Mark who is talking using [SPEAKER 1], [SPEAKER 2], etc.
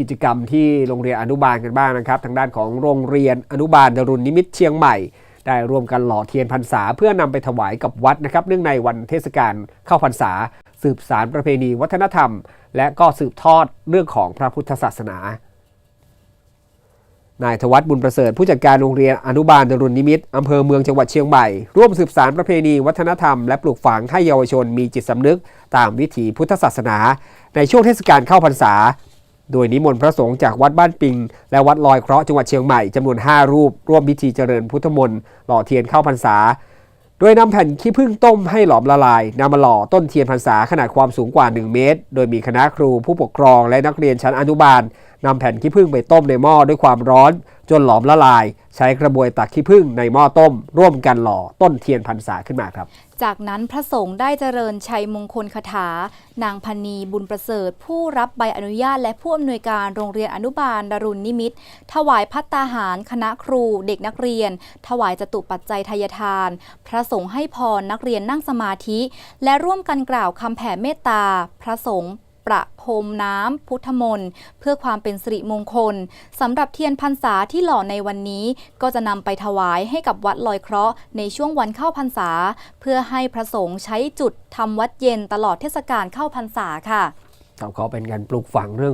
[SPEAKER 1] กิจกรรมที่โรงเรียนอนุบาลกันบ้างนะครับ ทางด้านของโรงเรียนอนุบาลดรุณนิมิตเชียงใหม่ ได้ร่วมกันหล่อเทียนพรรษา เพื่อนำไปถวายกับวัดนะครับเนื่องในวันเทศกาลเข้าพรรษา สืบสารประเพณีวัฒนธรรม และก็สืบทอดเรื่องของพระพุทธศาสนานายธวัฒน์บุญประเสริฐผู้จัดการโรงเรียนอนุบาลดรุณนิมิตอำเภอเมืองจังหวัดเชียงใหม่ ร่วมสืบสารประเพณีวัฒนธรรมและปลูกฝังให้เยาวชนมีจิตสำนึก ตามวิถีพุทธศาสนา ในช่วงเทศกาลเข้าพรรษา โดยนิมนต์พระสงฆ์จากวัดบ้านปิง และวัดลอยเคราะห์จังหวัดเชียงใหม่จำนวน 5 รูป ร่วมพิธีเจริญพุทธมนต์หล่อเทียนเข้าพรรษา โดยนำแผ่นขี้ผึ้งต้มให้หลอมละลายนำมาหล่อต้นเทียนพรรษาขนาดความสูงกว่า 1 เมตร โดยมีคณะครูผู้ปกครองและนักเรียนชั้นอนุบาล นำแผ่นขี้ผึ้งไปต้มในหม้อด้วยความร้อน จนหลอมละลาย ใช้กระบวยตักขี้ผึ้งในหม้อต้ม ร่วมกันหล่อต้นเทียนพรรษาขึ้นมาครับ
[SPEAKER 2] จากนั้นพระสงฆ์ได้เจริญชัยมงคลคาถา นางพนีบุญประเสริฐ ผู้รับใบอนุญาตและผู้อำนวยการโรงเรียนอนุบาลดารุณนิมิตรถวายพัตตาหาร คณะครู เด็กนักเรียน ถวายจตุปัจจัยทายทาน พระสงฆ์ให้พรนักเรียนนั่งสมาธิ และร่วมกันกล่าวคำแผ่เมตตา พระสงฆ์ ประพรมน้ำพุทธมนต์เพื่อความเป็นสิริมงคลสำหรับเทียนพรรษาที่หล่อในวันนี้ก็จะนำไปถวายให้กับวัดลอยเคราะห์ในช่วงวันเข้าพรรษา เพื่อให้พระสงฆ์ใช้จุดทำวัดเย็นตลอดเทศกาลเข้าพรรษาค่ะ
[SPEAKER 1] เขาก็เป็นการปลูกฝังเรื่อง